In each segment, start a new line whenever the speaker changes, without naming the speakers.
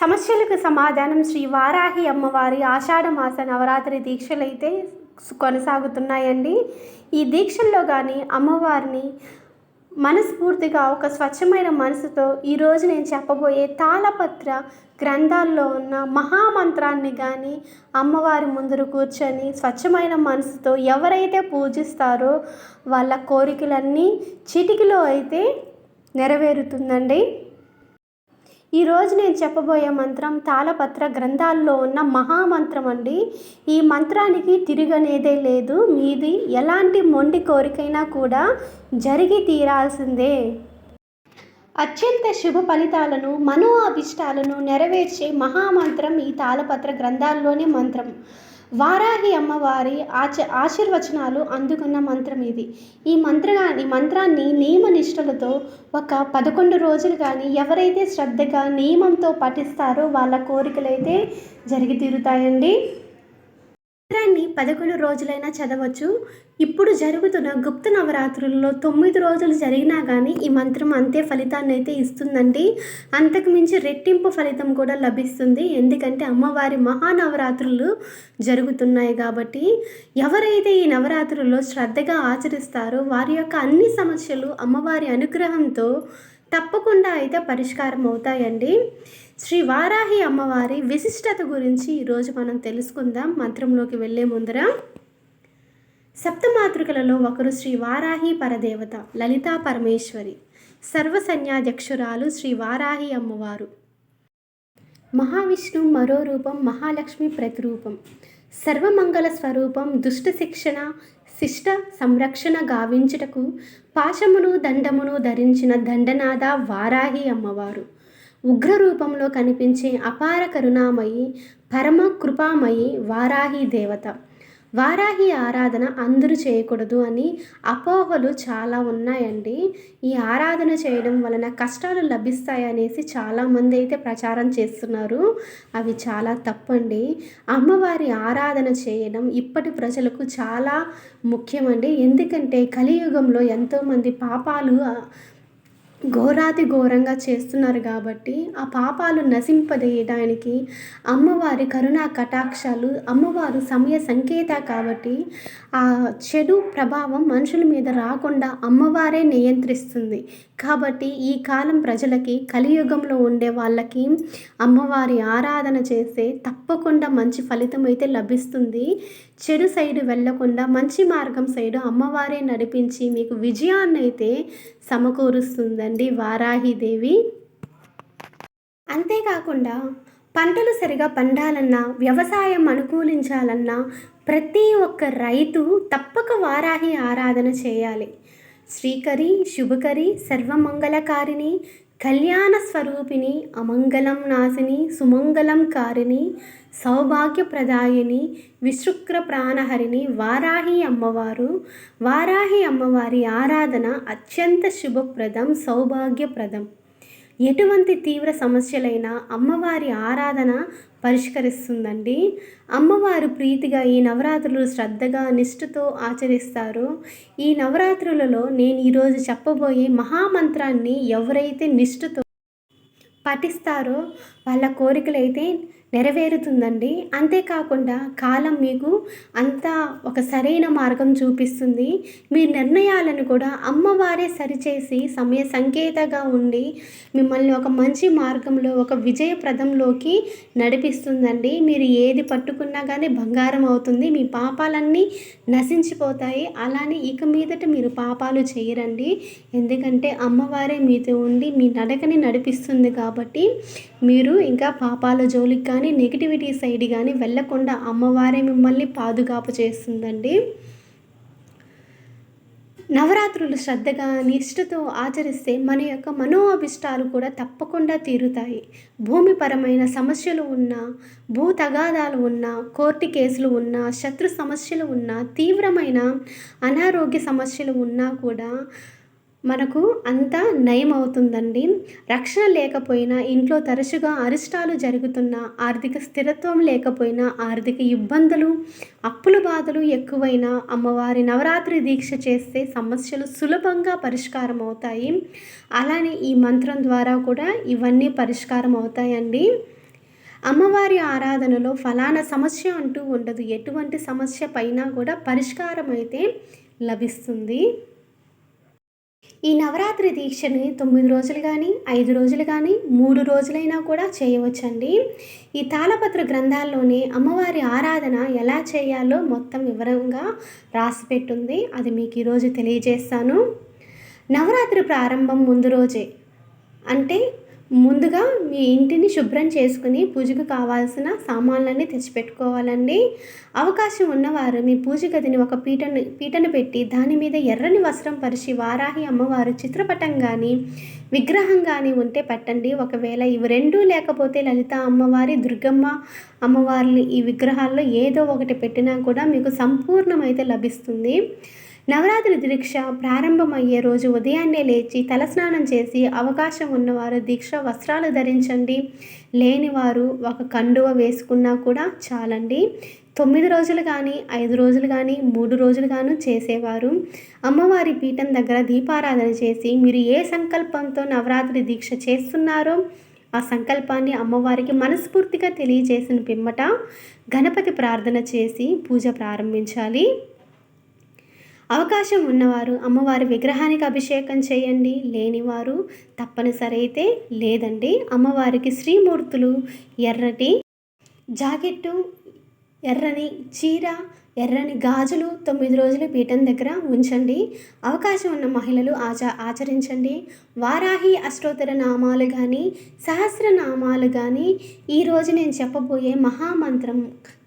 సమస్యలకు సమాధానం శ్రీ వారాహి అమ్మవారి ఆషాఢమాస నవరాత్రి దీక్షలైతే కొనసాగుతున్నాయండి. ఈ దీక్షల్లో కానీ అమ్మవారిని మనస్ఫూర్తిగా ఒక స్వచ్ఛమైన మనసుతో ఈరోజు నేను చెప్పబోయే తాళపత్ర గ్రంథాల్లో ఉన్న మహామంత్రాన్ని కానీ అమ్మవారి ముందర కూర్చొని స్వచ్ఛమైన మనసుతో ఎవరైతే పూజిస్తారో వాళ్ళ కోరికలన్నీ చిటికిలో అయితే నెరవేరుతుందండి. ఈరోజు నేను చెప్పబోయే మంత్రం తాళపత్ర గ్రంథాల్లో ఉన్న మహామంత్రం అండి. ఈ మంత్రానికి తిరగనేదే లేదు. మీది ఎలాంటి మొండి కోరికైనా కూడా జరిగి తీరాల్సిందే. అత్యంత శుభ ఫలితాలను మనో అభిష్టాలను నెరవేర్చే మహామంత్రం ఈ తాళపత్ర గ్రంథాల్లోని మంత్రం. వారాహి అమ్మవారి ఆచ ఆశీర్వచనాలు అందుకున్న మంత్రం ఇది. ఈ మంత్ర మంత్రాన్ని నియమ నిష్టలతో ఒక పదకొండు రోజులు కానీ ఎవరైతే శ్రద్ధగా నియమంతో పఠిస్తారో వాళ్ళ కోరికలైతే జరిగి తీరుతాయండి. మంత్రాన్ని పదకొండు రోజులైనా చదవచ్చు. ఇప్పుడు జరుగుతున్న గుప్త నవరాత్రుల్లో తొమ్మిది రోజులు జరిగినా కానీ ఈ మంత్రం అంతే ఫలితాన్ని అయితే ఇస్తుందండి అంతకుమించి రెట్టింపు ఫలితం కూడా లభిస్తుంది. ఎందుకంటే అమ్మవారి మహానవరాత్రులు జరుగుతున్నాయి కాబట్టి ఎవరైతే ఈ నవరాత్రుల్లో శ్రద్ధగా ఆచరిస్తారో వారి యొక్క అన్ని సమస్యలు అమ్మవారి అనుగ్రహంతో తప్పకుండా అయితే పరిష్కారం అవుతాయండి శ్రీ వారాహి అమ్మవారి విశిష్టత గురించి ఈరోజు మనం తెలుసుకుందాం. మంత్రంలోకి వెళ్ళే ముందర సప్తమాతృకలలో ఒకరు శ్రీ వారాహి పరదేవత లలితా పరమేశ్వరి సర్వసన్యాధ్యక్షురాలు శ్రీ వారాహి అమ్మవారు. మహావిష్ణు మరో రూపం మహాలక్ష్మి ప్రతిరూపం. సర్వమంగళ స్వరూపం దుష్ట శిక్షణ శిష్ట సంరక్షణ గావించుటకు పాశమును దండమును ధరించిన దండనాథ వారాహి అమ్మవారు. ఉగ్ర రూపంలో కనిపించే అపార కరుణామయి పరమ కృపామయి వారాహి దేవత. వారాహి ఆరాధన అందరూ చేయకూడదు అని అపోహలు చాలా ఉన్నాయండి. ఈ ఆరాధన చేయడం వలన కష్టాలు లభిస్తాయనేసి చాలామంది అయితే ప్రచారం చేస్తున్నారు. అవి చాలా తప్పండి. అమ్మవారి ఆరాధన చేయడం ఇప్పటి ప్రజలకు చాలా ముఖ్యమండి. ఎందుకంటే కలియుగంలో ఎంతోమంది పాపాలు ఘోరాతి ఘోరంగా చేస్తున్నారు కాబట్టి ఆ పాపాలు నశింపదేయడానికి అమ్మవారి కరుణా కటాక్షాలు అమ్మవారు సమయ సంకేత కాబట్టి ఆ చెడు ప్రభావం మనుషుల మీద రాకుండా అమ్మవారే నియంత్రిస్తుంది. కాబట్టి ఈ కాలం ప్రజలకి కలియుగంలో ఉండే వాళ్ళకి అమ్మవారి ఆరాధన చేస్తే తప్పకుండా మంచి ఫలితం అయితే లభిస్తుంది. చెడు సైడు వెళ్ళకుండా మంచి మార్గం సైడు అమ్మవారే నడిపించి మీకు విజయాన్ని అయితే సమకూరుస్తుందండి వారాహిదేవి. అంతేకాకుండా పంటలు సరిగా పండాలన్నా వ్యవసాయం అనుకూలించాలన్నా ప్రతి ఒక్క రైతు తప్పక వారాహి ఆరాధన చేయాలి. శ్రీకరి శుభకరి సర్వమంగళకారిణి కళ్యాణ స్వరూపిణి అమంగళం నాశిని సుమంగళం కారిణి సౌభాగ్యప్రదాయిని విశుక్ర ప్రాణహరిణి వారాహి అమ్మవారు వారాహి అమ్మవారి ఆరాధన అత్యంత శుభప్రదం సౌభాగ్యప్రదం. ఎటువంటి తీవ్ర సమస్యలైనా అమ్మవారి ఆరాధన పరిష్కరిస్తుందండి. అమ్మవారు ప్రీతిగా ఈ నవరాత్రులు శ్రద్ధగా నిష్ఠతో ఆచరిస్తారు. ఈ నవరాత్రులలో నేను ఈరోజు చెప్పబోయే మహామంత్రాన్ని ఎవరైతే నిష్ఠతో పఠిస్తారో వాళ్ళ కోరికలైతే నెరవేరుతుందండి. అంతేకాకుండా కాలం మీకు అంతా ఒక సరైన మార్గం చూపిస్తుంది. మీ నిర్ణయాలను కూడా అమ్మవారే సరిచేసి సమయ సంకేతగా ఉండి మిమ్మల్ని ఒక మంచి మార్గంలో ఒక విజయప్రదంలోకి నడిపిస్తుందండి. మీరు ఏది పట్టుకున్నా కానీ బంగారం అవుతుంది. మీ పాపాలన్నీ నశించిపోతాయి. అలానే ఇక మీదట మీరు పాపాలు చేయరండి. ఎందుకంటే అమ్మవారే మీతో ఉండి మీ నడకని నడిపిస్తుంది కాబట్టి మీరు ఇంకా పాపాల జోలికి కానీ నెగిటివిటీ సైడ్ కానీ వెళ్ళకుండా అమ్మవారే మిమ్మల్ని పాదుగాపు చేస్తుందండి. నవరాత్రులు శ్రద్ధగా నిష్ఠతో ఆచరిస్తే మన యొక్క మనోభిష్టాలు కూడా తప్పకుండా తీరుతాయి. భూమిపరమైన సమస్యలు ఉన్నా భూ తగాదాలు ఉన్నా కోర్టు కేసులు ఉన్నా శత్రు సమస్యలు ఉన్నా తీవ్రమైన అనారోగ్య సమస్యలు ఉన్నా కూడా మనకు అంతా నయం అవుతుందండి. రక్షణ లేకపోయినా ఇంట్లో తరచుగా అరిష్టాలు జరుగుతున్నా ఆర్థిక స్థిరత్వం లేకపోయినా ఆర్థిక ఇబ్బందులు అప్పుల బాధలు ఎక్కువైనా అమ్మవారి నవరాత్రి దీక్ష చేస్తే సమస్యలు సులభంగా పరిష్కారం అవుతాయి. అలానే ఈ మంత్రం ద్వారా కూడా ఇవన్నీ పరిష్కారం అవుతాయండి. అమ్మవారి ఆరాధనలో ఫలానా సమస్య అంటూ ఉండదు. ఎటువంటి సమస్య పైన కూడా పరిష్కారం అయితే లభిస్తుంది. ఈ నవరాత్రి దీక్షని తొమ్మిది రోజులు కానీ ఐదు రోజులు కానీ మూడు రోజులైనా కూడా చేయవచ్చండి. ఈ తాళపత్ర గ్రంథాల్లోనే అమ్మవారి ఆరాధన ఎలా చేయాలో మొత్తం వివరంగా రాసిపెట్టుంది. అది మీకు ఈరోజు తెలియజేస్తాను. నవరాత్రి ప్రారంభం ముందు రోజే. అంటే ముందుగా మీ ఇంటిని శుభ్రం చేసుకుని పూజకు కావాల్సిన సామాన్లన్నీ తెచ్చిపెట్టుకోవాలండి. అవకాశం ఉన్నవారు మీ పూజ గదిని ఒక పీటను పీటను పెట్టి దాని మీద ఎర్రని వస్త్రం పరిచి వారాహి అమ్మవారు చిత్రపటం కానీ విగ్రహం కానీ ఉంటే పెట్టండి. ఒకవేళ ఇవి రెండూ లేకపోతే లలిత అమ్మవారి దుర్గమ్మ అమ్మవారిని ఈ విగ్రహాల్లో ఏదో ఒకటి పెట్టినా కూడా మీకు సంపూర్ణమైతే లభిస్తుంది. నవరాత్రి దీక్ష ప్రారంభమయ్యే రోజు ఉదయాన్నే లేచి తలస్నానం చేసి అవకాశం ఉన్నవారు దీక్ష వస్త్రాలు ధరించండి. లేనివారు ఒక కండువ వేసుకున్నా కూడా చాలండి. తొమ్మిది రోజులు కానీ ఐదు రోజులు కానీ మూడు రోజులు గాను చేసేవారు. అమ్మవారి పీఠం దగ్గర దీపారాధన చేసి మీరు ఏ సంకల్పంతో నవరాత్రి దీక్ష చేస్తున్నారో ఆ సంకల్పాన్ని అమ్మవారికి మనస్ఫూర్తిగా తెలియజేసిన పిమ్మట గణపతి ప్రార్థన చేసి పూజ ప్రారంభించాలి. అవకాశం ఉన్నవారు అమ్మవారి విగ్రహానికి అభిషేకం చేయండి. లేనివారు తప్పనిసరి అయితే లేదండి. అమ్మవారికి శ్రీమూర్తులు ఎర్రటి జాకెట్టు ఎర్రని చీర ఎర్రని గాజులు తొమ్మిది రోజులు పీఠం దగ్గర ఉంచండి. అవకాశం ఉన్న మహిళలు ఆచ ఆచరించండి. వారాహి అష్టోత్తర నామాలు కానీ సహస్రనామాలు కానీ ఈరోజు నేను చెప్పబోయే మహామంత్రం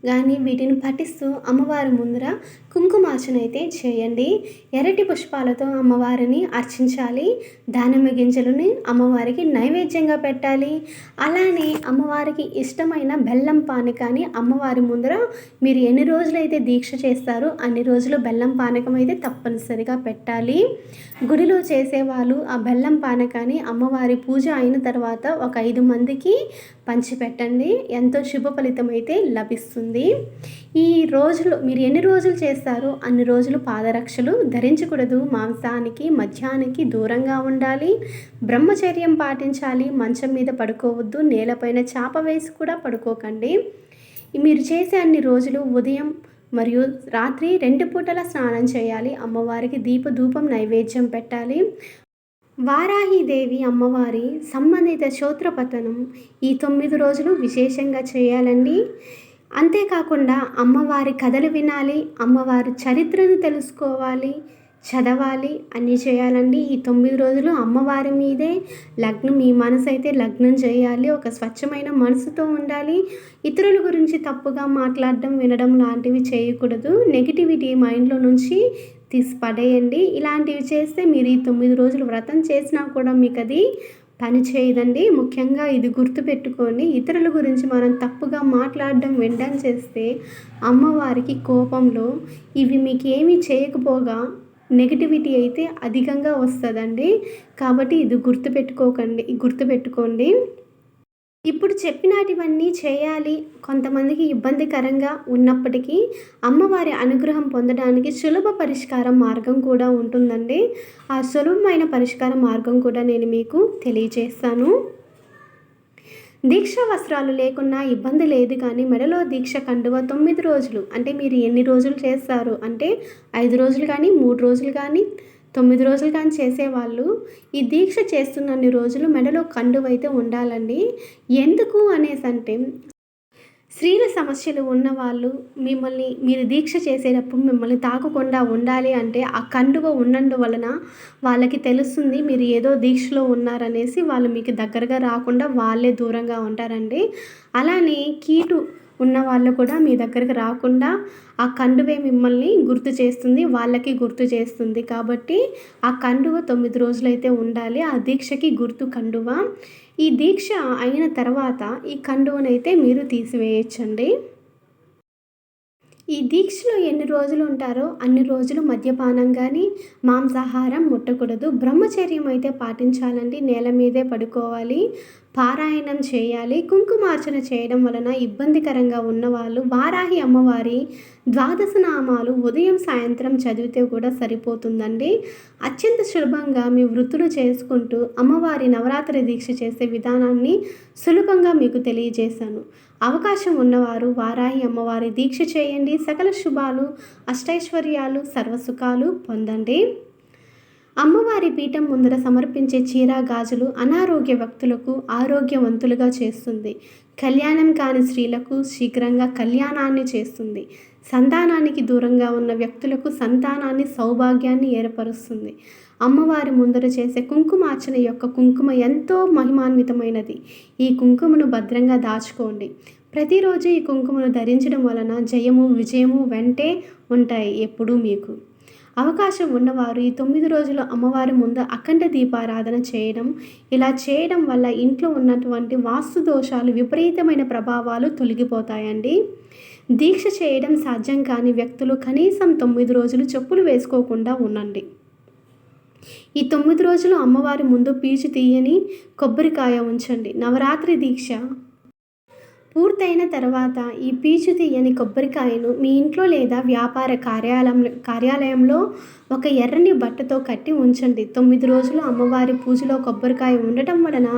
కానీ వీటిని పఠిస్తూ అమ్మవారి ముందర కుంకుమార్చన అయితే చేయండి. ఎర్రటి పుష్పాలతో అమ్మవారిని అర్చించాలి. దానిమ్మ గింజలని అమ్మవారికి నైవేద్యంగా పెట్టాలి. అలానే అమ్మవారికి ఇష్టమైన బెల్లం పానకాన్ని అమ్మవారి ముందర మీరు ఎన్ని రోజులైతే దీక్ష చేస్తారో అన్ని రోజులు బెల్లం పానకం అయితే తప్పనిసరిగా పెట్టాలి. గుడిలో చేసేవాళ్ళు ఆ బెల్లం పానకాన్ని అమ్మవారి పూజ అయిన తర్వాత ఒక ఐదు మందికి పంచిపెట్టండి. ఎంతో శుభ ఫలితం అయితే లభిస్తుంది. ఈ రోజులు మీరు ఎన్ని రోజులు చేస్తారో అన్ని రోజులు పాదరక్షలు ధరించకూడదు. మాంసానికి మద్యానికి దూరంగా ఉండాలి. బ్రహ్మచర్యం పాటించాలి. మంచం మీద పడుకోవద్దు. నేలపైన చాప వేసి కూడా పడుకోకండి. మీరు చేసే అన్ని రోజులు ఉదయం మరియు రాత్రి రెండు పూటల స్నానం చేయాలి. అమ్మవారికి దీప ధూపం నైవేద్యం పెట్టాలి. వారాహిదేవి అమ్మవారి సంబంధిత క్షోత్రపతనం ఈ తొమ్మిది రోజులు విశేషంగా చేయాలండి. అంతేకాకుండా అమ్మవారి కథలు వినాలి అమ్మవారి చరిత్రను తెలుసుకోవాలి చదవాలి అన్నీ చేయాలండి. ఈ తొమ్మిది రోజులు అమ్మవారి మీదే లగ్నం మీ మనసు అయితే లగ్నం చేయాలి. ఒక స్వచ్ఛమైన మనసుతో ఉండాలి. ఇతరుల గురించి తప్పుగా మాట్లాడడం వినడం లాంటివి చేయకూడదు. నెగిటివిటీ మైండ్లో నుంచి తీసి పడేయండి. ఇలాంటివి చేస్తే మీరు ఈ తొమ్మిది రోజులు వ్రతం చేసినా కూడా మీకు అది పని చేయదండి. ముఖ్యంగా ఇది గుర్తుపెట్టుకోండి. ఇతరుల గురించి మనం తప్పుగా మాట్లాడడం వినడం చేస్తే అమ్మవారికి కోపంలో ఇవి మీకు ఏమీ చేయకపోగా నెగిటివిటీ అయితే అధికంగా వస్తుందండి. కాబట్టి ఇది గుర్తుపెట్టుకోకండి గుర్తుపెట్టుకోండి. ఇప్పుడు చెప్పినటివన్నీ చేయాలి. కొంతమందికి ఇబ్బందికరంగా ఉన్నప్పటికీ అమ్మవారి అనుగ్రహం పొందడానికి సులభ పరిష్కారం మార్గం కూడా ఉంటుందండి. ఆ సులభమైన పరిష్కార మార్గం కూడా నేను మీకు తెలియజేస్తాను. దీక్ష వస్త్రాలు లేకున్నా ఇబ్బంది లేదు కానీ మెడలో దీక్ష కండువ తొమ్మిది రోజులు. అంటే మీరు ఎన్ని రోజులు చేస్తారు? అంటే ఐదు రోజులు కానీ మూడు రోజులు కానీ తొమ్మిది రోజులు కానీ చేసేవాళ్ళు. ఈ దీక్ష చేస్తున్నన్ని రోజులు మెడలో కండువైతే ఉండాలండి. ఎందుకు అనేసి అంటే స్త్రీల సమస్యలు ఉన్నవాళ్ళు మిమ్మల్ని మీరు దీక్ష చేసేటప్పుడు మిమ్మల్ని తాకకుండా ఉండాలి అంటే ఆ కండువ ఉన్నందు వలన వాళ్ళకి తెలుస్తుంది మీరు ఏదో దీక్షలో ఉన్నారనేసి వాళ్ళు మీకు దగ్గరగా రాకుండా వాళ్ళే దూరంగా ఉంటారండి. అలానే కీటు ఉన్న వాళ్ళు కూడా మీ దగ్గరికి రాకుండా ఆ కండువే మిమ్మల్ని గుర్తు చేస్తుంది వాళ్ళకి గుర్తు చేస్తుంది. కాబట్టి ఆ కండువ తొమ్మిది రోజులైతే ఉండాలి. ఆ దీక్షకి గుర్తు కండువ. ఈ దీక్ష అయిన తర్వాత ఈ కండువనైతే మీరు తీసివేయచ్చండి. ఈ దీక్షలో ఎన్ని రోజులు ఉంటారో అన్ని రోజులు మద్యపానం కానీ మాంసాహారం ముట్టకూడదు. బ్రహ్మచర్యం అయితే పాటించాలండి. నేల మీదే పడుకోవాలి పారాయణం చేయాలి కుంకుమార్చన చేయడం వలన ఇబ్బందికరంగా ఉన్నవాళ్ళు వారాహి అమ్మవారి ద్వాదశ నామాలు ఉదయం సాయంత్రం చదివితే కూడా సరిపోతుందండి. అత్యంత సులభంగా మీ వృత్తులు చేసుకుంటూ అమ్మవారి నవరాత్రి దీక్ష చేసే విధానాన్ని సులభంగా మీకు తెలియజేశాను. అవకాశం ఉన్నవారు వారాహి అమ్మవారి దీక్ష చేయండి. సకల శుభాలు అష్టైశ్వర్యాలు సర్వసుఖాలు పొందండి. అమ్మవారి పీఠం ముందర సమర్పించే చీర గాజులు అనారోగ్య వ్యక్తులకు ఆరోగ్యవంతులుగా చేస్తుంది. కళ్యాణం కాని స్త్రీలకు శీఘ్రంగా కళ్యాణాన్ని చేస్తుంది. సంతానానికి దూరంగా ఉన్న వ్యక్తులకు సంతానాన్ని సౌభాగ్యాన్ని ఏర్పరుస్తుంది. అమ్మవారి ముందర చేసే కుంకుమార్చన యొక్క కుంకుమ ఎంతో మహిమాన్వితమైనది. ఈ కుంకుమను భద్రంగా దాచుకోండి. ప్రతిరోజు ఈ కుంకుమను ధరించడం వలన జయము విజయము వెంటే ఉంటాయి ఎప్పుడూ మీకు. అవకాశం ఉన్నవారు ఈ తొమ్మిది రోజులు అమ్మవారి ముందు అఖండ దీపారాధన చేయడం ఇలా చేయడం వల్ల ఇంట్లో ఉన్నటువంటి వాస్తు దోషాలు విపరీతమైన ప్రభావాలు తొలగిపోతాయండి. దీక్ష చేయడం సాధ్యం కాని వ్యక్తులు కనీసం తొమ్మిది రోజులు చెప్పులు వేసుకోకుండా ఉండండి. ఈ తొమ్మిది రోజులు అమ్మవారి ముందు పీచు తీయని కొబ్బరికాయ ఉంచండి. నవరాత్రి దీక్ష. పూర్తయిన తర్వాత ఈ పీచు తీయని కొబ్బరికాయను మీ ఇంట్లో లేదా వ్యాపార కార్యాలయం కార్యాలయంలో ఒక ఎర్రని బట్టతో కట్టి ఉంచండి. తొమ్మిది రోజులు అమ్మవారి పూజలో కొబ్బరికాయ ఉండటం వలన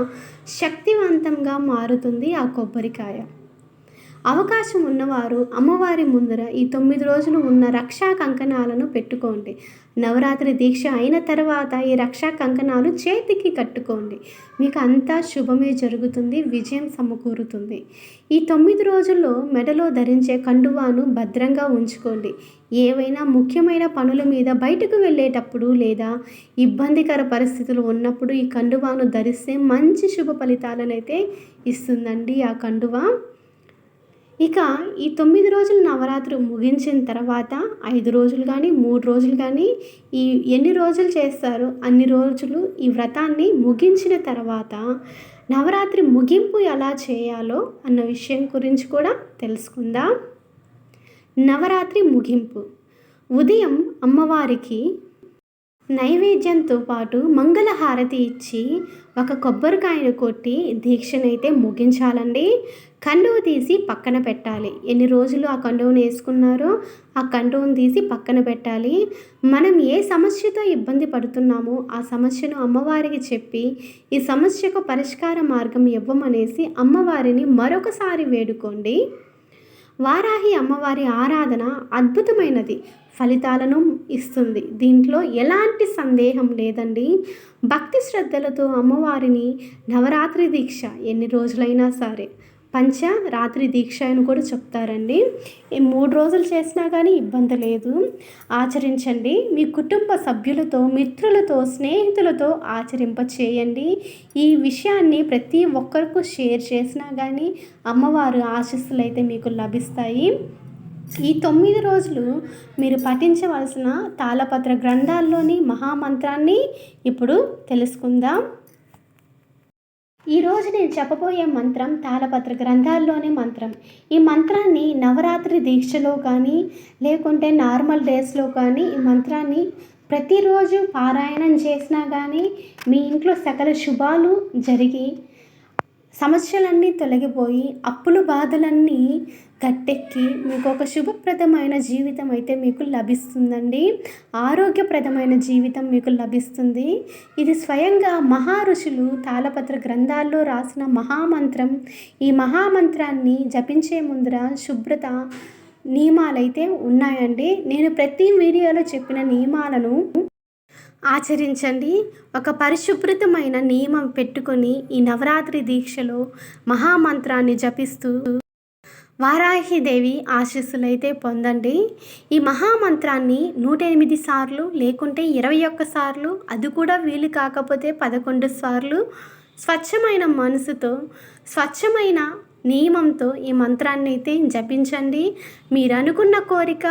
శక్తివంతంగా మారుతుంది ఆ కొబ్బరికాయ. అవకాశం ఉన్నవారు అమ్మవారి ముందర ఈ తొమ్మిది రోజులు ఉన్న రక్షా కంకణాలను పెట్టుకోండి. నవరాత్రి దీక్ష అయిన తర్వాత ఈ రక్షా కంకణాలు చేతికి కట్టుకోండి. మీకు అంతా శుభమే జరుగుతుంది విజయం సమకూరుతుంది. ఈ తొమ్మిది రోజుల్లో మెడలో ధరించే కండువాను భద్రంగా ఉంచుకోండి. ఏవైనా ముఖ్యమైన పనుల మీద బయటకు వెళ్ళేటప్పుడు లేదా ఇబ్బందికర పరిస్థితులు ఉన్నప్పుడు ఈ కండువాను ధరిస్తే మంచి శుభ ఫలితాలను అయితే ఇస్తుందండి ఆ కండువా. ఇక ఈ తొమ్మిది రోజులు నవరాత్రి ముగించిన తర్వాత ఐదు రోజులు కానీ మూడు రోజులు కానీ ఈ ఎన్ని రోజులు చేస్తారు అన్ని రోజులు ఈ వ్రతాన్ని ముగించిన తర్వాత నవరాత్రి ముగింపు ఎలా చేయాలో అన్న విషయం గురించి కూడా తెలుసుకుందాం. నవరాత్రి ముగింపు. ఉదయం అమ్మవారికి నైవేద్యంతో పాటు మంగళహారతి ఇచ్చి ఒక కొబ్బరికాయను కొట్టి దీక్షనైతే ముగించాలండి. కండువు తీసి పక్కన పెట్టాలి. ఎన్ని రోజులు ఆ కండువును వేసుకున్నారో ఆ కండువును తీసి పక్కన పెట్టాలి. మనం ఏ సమస్యతో ఇబ్బంది పడుతున్నామో ఆ సమస్యను అమ్మవారికి చెప్పి ఈ సమస్యకు పరిష్కార మార్గం ఇవ్వమనేసి అమ్మవారిని మరొకసారి వేడుకోండి. వారాహి అమ్మవారి ఆరాధన అద్భుతమైనది. ఫలితాలను ఇస్తుంది. దీంట్లో ఎలాంటి సందేహం లేదండి. భక్తి శ్రద్ధలతో అమ్మవారిని నవరాత్రి దీక్ష ఎన్ని రోజులైనా సరే పంచ రాత్రి దీక్ష అని కూడా చెప్తారండి. ఈ మూడు రోజులు చేసినా కానీ ఇబ్బంది లేదు. ఆచరించండి. మీ కుటుంబ సభ్యులతో మిత్రులతో స్నేహితులతో ఆచరింప చేయండి. ఈ విషయాన్ని ప్రతి ఒక్కరికి షేర్ చేసినా కానీ అమ్మవారు ఆశస్సులు అయితే మీకు లభిస్తాయి. ఈ తొమ్మిది రోజులు మీరు పఠించవలసిన తాళపత్ర గ్రంథాల్లోని మహామంత్రాన్ని ఇప్పుడు తెలుసుకుందాం. ఈరోజు నేను చెప్పబోయే మంత్రం తాళపత్ర గ్రంథాల్లోని మంత్రం. ఈ మంత్రాన్ని నవరాత్రి దీక్షలో కానీ లేకుంటే నార్మల్ డేస్లో కానీ ఈ మంత్రాన్ని ప్రతిరోజు పారాయణం చేసినా కానీ మీ ఇంట్లో సకల శుభాలు జరిగి సమస్యలన్నీ తొలగిపోయి అప్పులు బాధలన్నీ గట్టెక్కి మీకు ఒక శుభప్రదమైన జీవితం అయితే మీకు లభిస్తుందండి. ఆరోగ్యప్రదమైన జీవితం మీకు లభిస్తుంది. ఇది స్వయంగా మహా ఋషులు తాళపత్ర గ్రంథాల్లో రాసిన మహామంత్రం. ఈ మహామంత్రాన్ని జపించే ముందర శుభ్రత నియమాలైతే ఉన్నాయండి. నేను ప్రతి వీడియోలో చెప్పిన నియమాలను ఆచరించండి. ఒక పరిశుభ్రతమైన నియమం పెట్టుకొని ఈ నవరాత్రి దీక్షలో మహామంత్రాన్ని జపిస్తూ వారాహిదేవి ఆశీస్సులైతే పొందండి. ఈ మహామంత్రాన్ని నూట ఎనిమిది సార్లు లేకుంటే ఇరవై ఒక్క సార్లు అది కూడా వీలు కాకపోతే పదకొండు సార్లు స్వచ్ఛమైన మనసుతో స్వచ్ఛమైన నియమంతో ఈ మంత్రాన్ని అయితే జపించండి. మీరు అనుకున్న కోరిక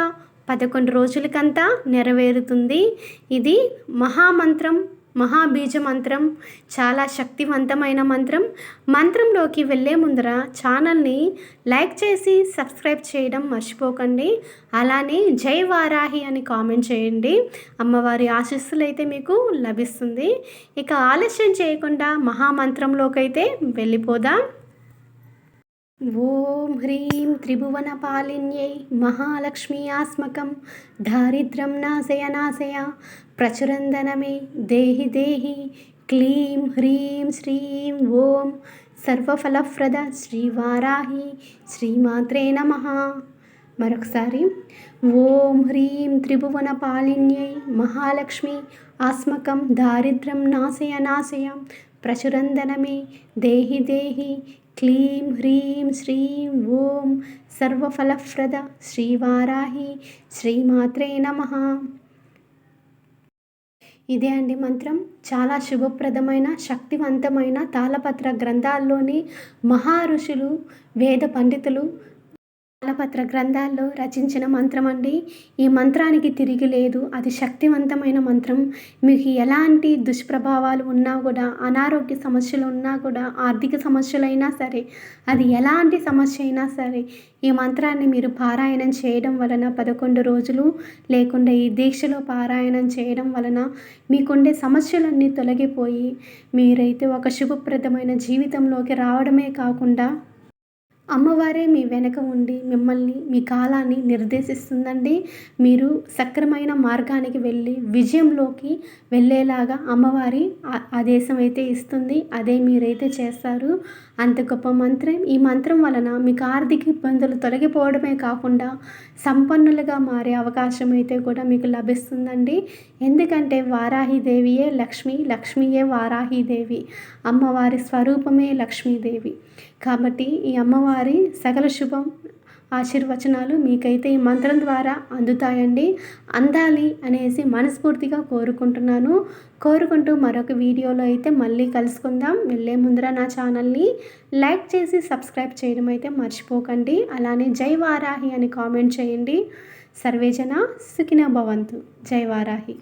పదకొండు రోజులకంతా నెరవేరుతుంది. ఇది మహామంత్రం మహాబీజ మంత్రం చాలా శక్తివంతమైన మంత్రం. మంత్రంలోకి వెళ్ళే ముందర ఛానల్ని లైక్ చేసి సబ్స్క్రైబ్ చేయడం మర్చిపోకండి. అలానే జై వారాహి అని కామెంట్ చేయండి. అమ్మవారి ఆశీస్సులు అయితే మీకు లభిస్తుంది. ఇక ఆలస్యం చేయకుండా మహామంత్రంలోకైతే వెళ్ళిపోదాం. ఓం హ్రీం త్రిభువనపాలిన్యై మహాలక్ష్మీయాస్మకం దారిద్ర్యం నాశయ నాశయ. ప్రచురందనమే దేహి దేహి. క్లీం హ్రీం శ్రీం ఓం. సర్వఫలప్రద శ్రీవారాహి శ్రీమాత్రే నమ. మరొకసారి. ఓం హ్రీం త్రిభువన పాలిన్యై మహాలక్ష్మి ఆస్మకం. దారిద్ర్యం నాశయ నాశయ. ప్రచురందనమే దేహి దేహి. క్లీం హ్రీం శ్రీం ఓం సర్వఫలప్రద శ్రీవారాహి శ్రీమాత్రే నమ. ఇదే అండి మంత్రం. చాలా శుభప్రదమైన శక్తివంతమైన తాళపత్ర గ్రంథాల్లోని మహా ఋషులు వేద పండితులు తాళపత్ర గ్రంథాల్లో రచించిన మంత్రం అండి. ఈ మంత్రానికి తిరిగి లేదు. అది శక్తివంతమైన మంత్రం. మీకు ఎలాంటి దుష్ప్రభావాలు ఉన్నా కూడా అనారోగ్య సమస్యలు ఉన్నా కూడా ఆర్థిక సమస్యలైనా సరే అది ఎలాంటి సమస్య అయినా సరే ఈ మంత్రాన్ని మీరు పారాయణం చేయడం వలన పదకొండు రోజులు లేకుండా ఈ దీక్షలో పారాయణం చేయడం వలన మీకుండే సమస్యలన్నీ తొలగిపోయి మీరైతే ఒక శుభప్రదమైన జీవితంలోకి రావడమే కాకుండా అమ్మవారే మీ వెనక ఉండి మిమ్మల్ని మీ కాలాన్ని నిర్దేశిస్తుందండి. మీరు సక్రమైన మార్గానికి వెళ్ళి విజయంలోకి వెళ్ళేలాగా అమ్మవారి ఆదేశం అయితే ఇస్తుంది. అదే మీరైతే చేస్తారు. అంత గొప్ప మంత్రం. ఈ మంత్రం వలన మీకు ఆర్థిక ఇబ్బందులు తొలగిపోవడమే కాకుండా సంపన్నులుగా మారే అవకాశం అయితే కూడా మీకు లభిస్తుందండి. ఎందుకంటే వారాహిదేవియే లక్ష్మి లక్ష్మీయే వారాహిదేవి. అమ్మవారి స్వరూపమే లక్ష్మీదేవి. కాబట్టి ఈ అమ్మవారి సకల శుభం ఆశీర్వచనాలు మీకైతే ఈ మంత్రం ద్వారా అందుతాయండి. అందాలి అనేసి మనస్ఫూర్తిగా కోరుకుంటున్నాను. కోరుకుంటూ మరొక వీడియోలో అయితే మళ్ళీ కలుసుకుందాం. వెళ్ళే ముందర నా ఛానల్ని లైక్ చేసి సబ్స్క్రైబ్ చేయడం అయితే మర్చిపోకండి. అలానే జై వారాహి అని కామెంట్ చేయండి. సర్వేజన సుఖిన భవంతు. జై వారాహి.